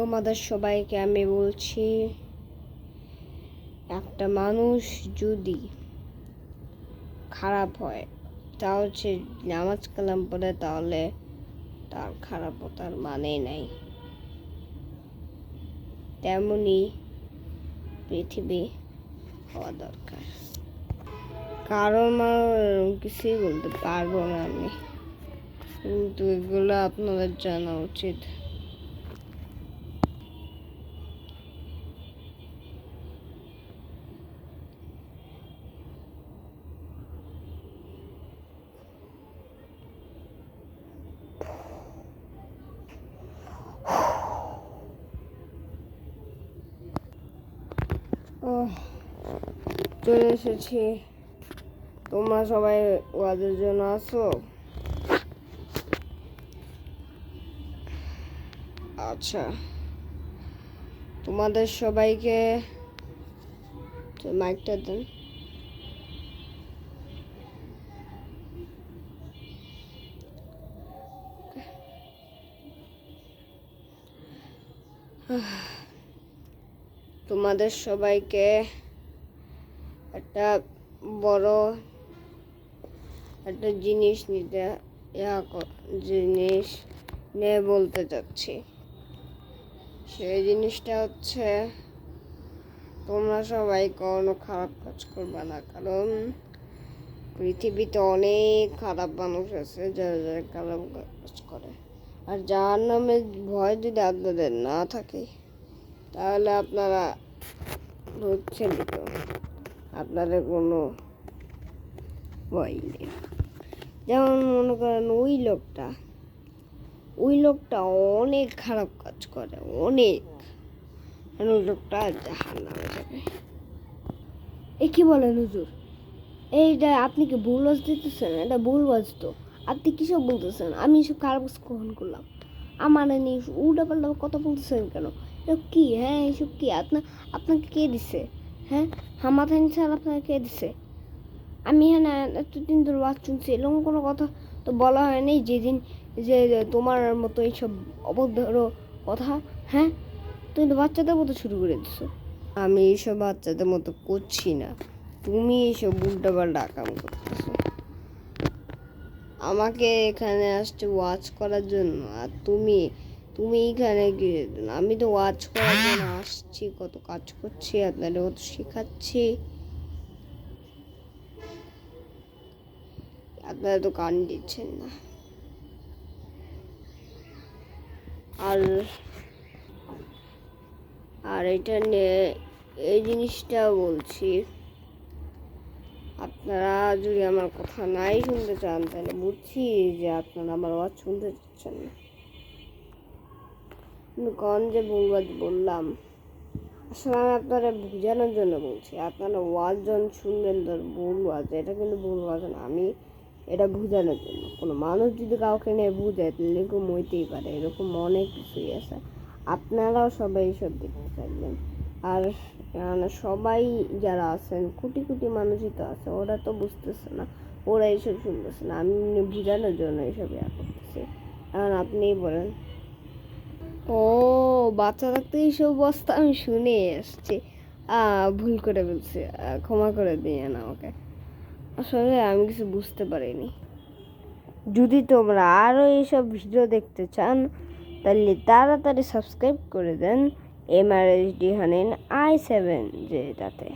তোমাদের সবাইকে আমি বলছি, একটা মানুষ যদি খারাপ হয় তা হচ্ছে নামাজ কালাম পড়ে তাহলে তার খারাপতার মানেই নাই। তেমনই পৃথিবী হওয়া দরকার। কারণ কিছুই বলতে পারব না আমি। কিন্তু এগুলো আপনাদের জানা উচিত। চলে এসেছি। তোমরা সবাই ওয়াদের জন্য আসো আচ্ছা। তোমাদের সবাইকে মাইকটা দেন। তোমাদের সবাইকে একটা বড় একটা জিনিস নিতে জিনিস নিয়ে বলতে চাচ্ছি। সেই জিনিসটা হচ্ছে, তোমরা সবাই কোনো খারাপ কাজ করবে না, কারণ পৃথিবীতে অনেক খারাপ মানুষ আছে যারা যারা খারাপ কাজ করে। আর যার নামে ভয় যদি আপনাদের না থাকে তাহলে আপনারা হচ্ছেন তো। আপনাদের কোনো ভয় নেই। যেমন মনে করেন ওই লোকটা ওই লোকটা অনেক খারাপ কাজ করে, অনেক। ওই লোকটা জাহান নামে যাবে? এ কি বলেন হুজুর? এইটা আপনি কি ভুল বাজ দিতেছেন? এটা ভুল বাজ তো। আপনি কিসব বলতেছেন? আমি এসব খারাপ কাজ কখন করলাম? আমার নিয়ে উল্টা পাল্টা কথা বলতেছেন কেন? কি হ্যাঁ এসব কি আপনার আপনাকে কে দিছে? হ্যাঁ হামাথানি স্যার আপনাকে কে দিছে? আমি হ্যাঁ এতদিন ধরে ওয়াজ শুনছি, এরকম কোনো কথা তো বলা হয়নি যেদিন যে তোমার মতো এইসব অভদ্র কথা হ্যাঁ? তুমি তো বাচ্চাদের মতো শুরু করে দিছো। আমি এইসব বাচ্চাদের মতো করছি না। তুমি এইসব উল্টা পাল্টা কাম করতেছো। আমাকে এখানে আসছে ওয়াচ করার জন্য আর তুমি তুমি এইখানে গিয়ে আমি তো ওয়াচ করার জন্য আসছি, কত কাজ করছি, আপনাদের কত শেখাচ্ছি। আপনারা তো কান দিচ্ছেন না। আর আর এটা নিয়ে এই জিনিসটা বলছি, আপনারা যদি আমার কথা নাই শুনতে চান, তাহলে বুঝছি যে আপনারা আমার আওয়াজ শুনতে চাচ্ছেন না। যে বলবাদ বললাম। আসলে আমি আপনারা বোঝানোর জন্য বলছি, আপনারা ওয়াজন শুনবেন, তোর ভুল ওয়াজ। এটা কিন্তু ভুল ওয়াজ না, আমি এটা বোঝানোর জন্য। কোনো মানুষ যদি কাউকে নিয়ে বুঝে, তাহলে এরকম হইতেই পারে, এরকম অনেক কিছুই আছে। আপনারাও সবাই এইসব দেখতে থাকবেন। আর মানে সবাই যারা আছেন, কোটি কোটি মানুষই তো আছে, ওরা তো বুঝতেছে না, ওরা এইসব শুনতেছে না। আমি বোঝানোর জন্য এইসব ইয়া করতেছি। কারণ আপনিই বলেন ও বাচ্চা থাকতে এইসব অবস্থা আমি শুনে এসছি। ভুল করে বলছি ক্ষমা করে দিয়ে না ওকে আসলে আমি কিছু বুঝতে পারিনি। যদি তোমরা আরও এইসব ভিডিও দেখতে চান, তাহলে তাড়াতাড়ি সাবস্ক্রাইব করে দেন এম আর এইচ ডি হানিন আই সেভেন যেটাতে